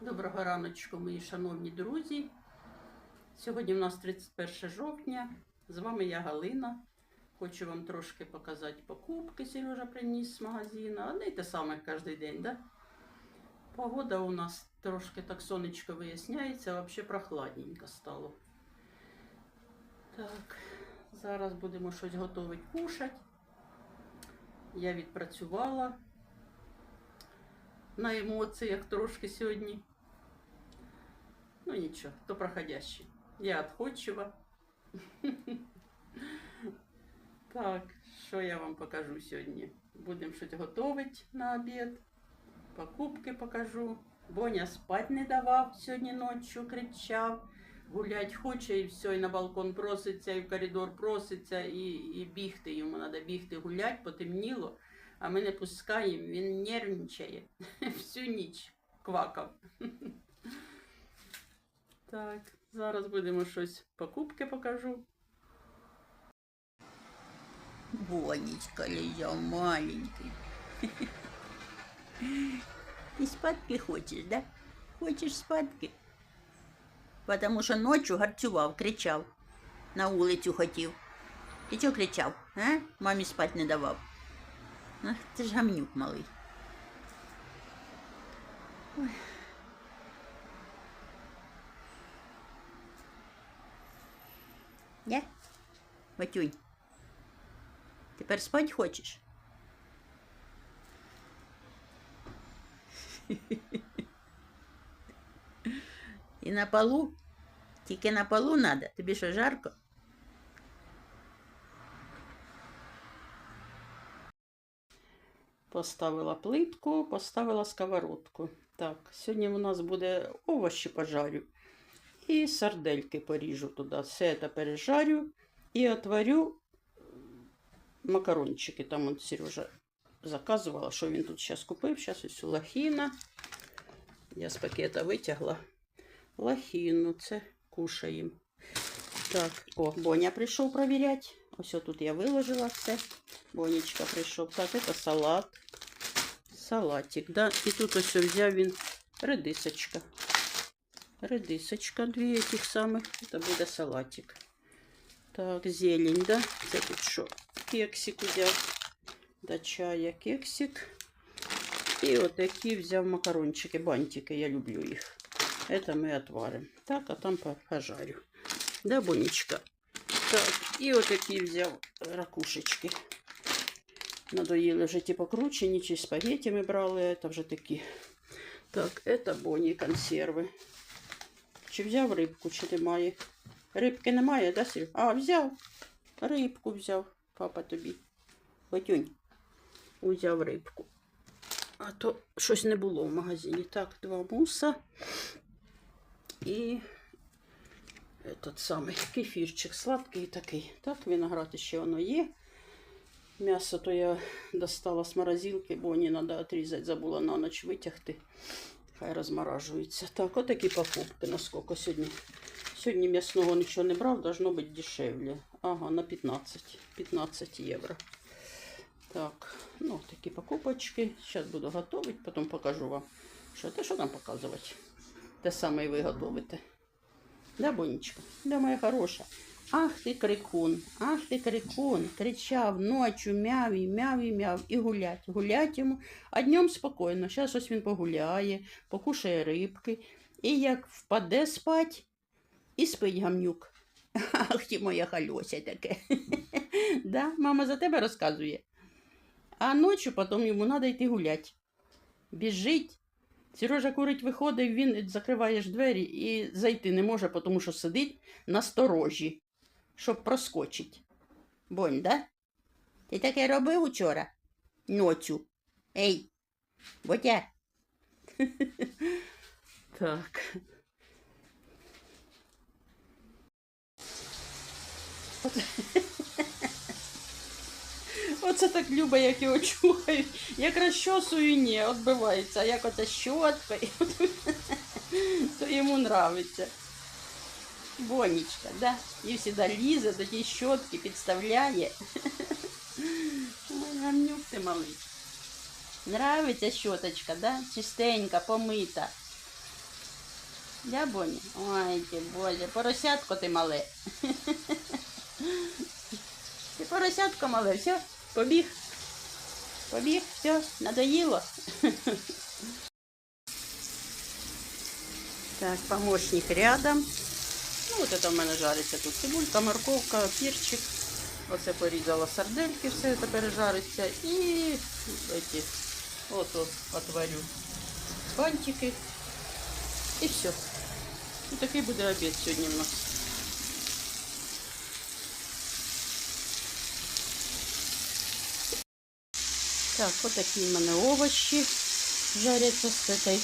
Доброго раночку, мої шановні друзі. Сьогодні у нас 31 жовтня. З вами я Галина. Хочу вам трошки показати покупки. Сережа приніс з магазину. Одне й те саме кожен день, да? Погода у нас трошки так сонечко виясняється, взагалі прохладненько стало. Так, зараз будемо щось готувати кушати. Я відпрацювала на емоціях трошки сьогодні. Ну нічого, то проходяще. Я отходчива. Так, що я вам покажу сьогодні? Будемо щось готувати на обід. Покупки покажу. Боня спать не давав сьогодні ночі, кричав. Гулять хоче і все, і на балкон проситься, і в коридор проситься, і, і бігти йому треба бігти, гулять, потемніло, а ми не пускаємо, він нервничає всю ніч квакав. Так, зараз будемо щось покупки покажу. Бонечка лежал маленький. Ты спадки хочешь, да? Хочешь спадки? Потому що ночью гарцював, кричав. На вулицю хотів. Ти чого кричав? А? Мамі спать не давав. Ах, ти ж гамнюк малий. Ой. Я? Батюнь. Тепер спать хочеш? І на полу? Тільки на полу надо. Тобі що жарко? Поставила плитку, поставила сковородку. Так, сьогодні у нас буде овощі пожарю. І сардельки поріжу туди. Все це пережарю і отварю макарончики. Там от Сережа заказувала, що він тут зараз купив. Зараз ось лахіна. Я з пакета витягла лахіну. Це кушаємо. Так, о, Боня прийшов провіряти. Ось тут я виложила все. Бонечка прийшов. Так, це салат. Салатик, да. І тут ось взяв він редисочка. Редисочка, дві этих самих. Це буде салатик. Так, зелень, да. Це тут що? Кексик взяв. До чая кексик. І отакі взяв макарончики, бантики, я люблю їх. Это ми отварим. Так, а там по- пожарю. Да, Бонечка? Так, і отакі взяв ракушечки. Надоїли вже ті покручені, чи спагеті ми брали, це вже такі. Так, це Боні консерви. Чи взяв рибку, чи немає? Рибки немає, да, Серег? А, взяв. Рибку взяв. Папа тобі. Батюнь. Узяв рибку. А то щось не було в магазині. Так, два муса. І этот самий кефірчик сладкий такий. Так, виноград ще воно є. М'ясо то я достала з морозилки, бо не треба відрізати, забула на ніч витягти. Хай розморажується. Так, отакі покупки. Наскільки сьогодні. Сьогодні м'ясного нічого не брав, должно бути дешевле. Ага, на 15. 15 євро. Так, ну, такі покупочки. Зараз буду готувати, потім покажу вам. Що те, що там показувати? Те саме і ви готуєте. Да, Бонечка? Да, моя хороша. Ах ти крикун, ах ти крикун, кричав ночі, мяв і мяв і мяв, і гулять, гулять йому, а днем спокійно. Зараз ось він погуляє, покушає рибки, і як впаде спать, і спить гамнюк. Ах ти моя хальося таке. да, мама за тебе розказує. А ночі потім йому треба йти гулять. Біжить. Сережа курить виходить, він закриваєш двері і зайти не може, тому що сидить на сторожі, щоб проскочить. Бонь, да? Ти таке робив учора? Ночу. Ей, Ботя. так. Оце так Люба, як його чухають. Як розчосую, ні, відбивається. А як оце щоткою, то йому нравиться. Бонечка, да? Завжди лізе до тієї щотки, підставляє. Ой, Гамнюк ти малий. Нравиться щоточка, да? Чистенька, помита. Да, Боня? Ой, ти боже, поросятко ти мале. Ти поросятко мале, все, побіг. Побіг, все, надоїло. Так, помощник рядом. Ну, от це в мене жариться тут цибулька, морковка, перчик. Оце порізала сардельки, все це пережариться. І эти, ото отварю бантики. І все. І такий буде обід сьогодні в нас. Так, от такі в мене овощі жаряться з этой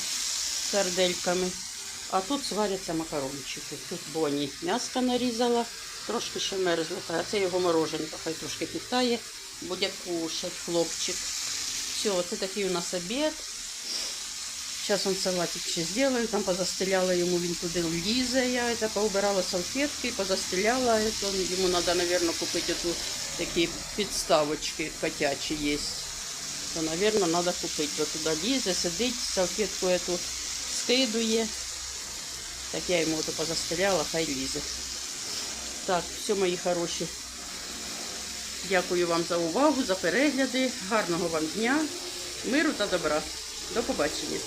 сардельками. А тут сваряться макарончики. Тут Боні м'яско нарізала, трошки ще мерзло, а це його мороженка, хай трошки питає, буде кушать хлопчик. Все, це такий у нас обід. Сейчас он салатик ще сделаю, там позастеляла йому, він туди лізе, я это поубирала салфетки, позастеляла, это, йому надо, наверное, купити оту такі підставочки котячі є. То, наверное, надо купити, бо туди лізе, сидить, салфетку эту скидує. Так я йому ото позастріляла, хай лізе. Так, все, мої хороші. Дякую вам за увагу, за перегляди. Гарного вам дня, миру та добра. До побачення.